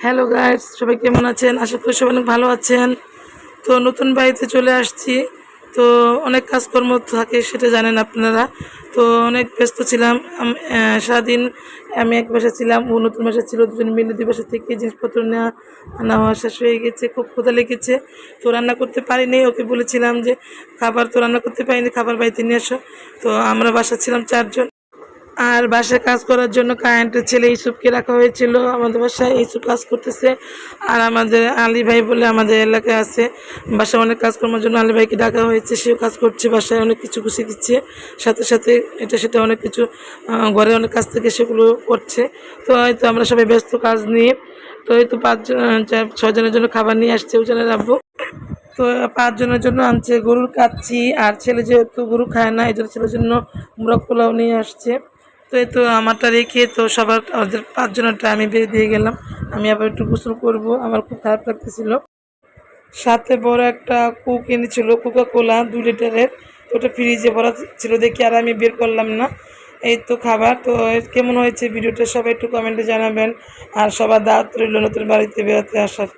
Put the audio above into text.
Hello guides সবাই কেমন আছেন? আশা করি সবাই অনেক ভালো আছেন। তো নতুন বাড়িতে চলে আসছি। তো অনেক কাজকর্ম থাকে, সেটা জানেন আপনারা। তো অনেক ব্যস্ত ছিলাম। সারাদিন আমি এক বাসা ছিলাম, ও নতুন বাসা ছিল, দুজন মিলে দুই বাসা থেকে জিনিসপত্র নেওয়া আনা হওয়া শেষ হয়ে গেছে, খুব ক্ষুধা লেগেছে। তো রান্না করতে পারিনি, ওকে বলেছিলাম যে, খাবার তো রান্না করতে পারিনি, খাবার বাড়িতে নিয়ে আসো তো আমরা বাসা ছিলাম চারজন। আর বাসায় কাজ করার জন্য কারেন্টের ছেলে ইসুফকে রাখা হয়েছিল। আমাদের বাসায় ইসুফ কাজ করতেছে। আর আমাদের আলী ভাই বলে আমাদের এলাকায় আছে। বাসায় অনেক কাজকর্মের জন্য আলী ভাইকে ডাকা হয়েছে। সেও কাজ করছে, বাসায় অনেক কিছু গুছিয়ে দিচ্ছে। সাথে সাথে এটা সেটা অনেক কিছু ঘরে অনেক কাজ থেকে সেগুলো করছে। তো হয়তো আমরা সবাই ব্যস্ত কাজ নিয়ে, তো হয়তো পাঁচজন ছজনের জন্য খাবার নিয়ে আসছে ওজনে রাখব তো পাঁচজনের জন্য আনছে, গরুর কাচ্ছি আর ছেলে যেহেতু গরু খায় না, এই জন্য ছেলের জন্য মুরগ পোলাও নিয়ে আসছে। তো এই তো আমারটা রেখে তো সবার ওদের পাঁচজনেরটা আমি বের দিয়ে গেলাম। আমি আবার একটু গোসল করব, আমার খুব খারাপ লাগতেছিল। সাথে বড় একটা কুক এনেছিল কোকা কোলা দু লিটারের তো ওটা ফ্রিজে ভরা ছিল দেখি আর আমি বের করলাম না। এই তো খাবার, তো কেমন হয়েছে ভিডিওটা সবাই একটু কমেন্টে জানাবেন। আর সবার দাওয়াত রইল নতুন বাড়িতে বেড়াতে আসার।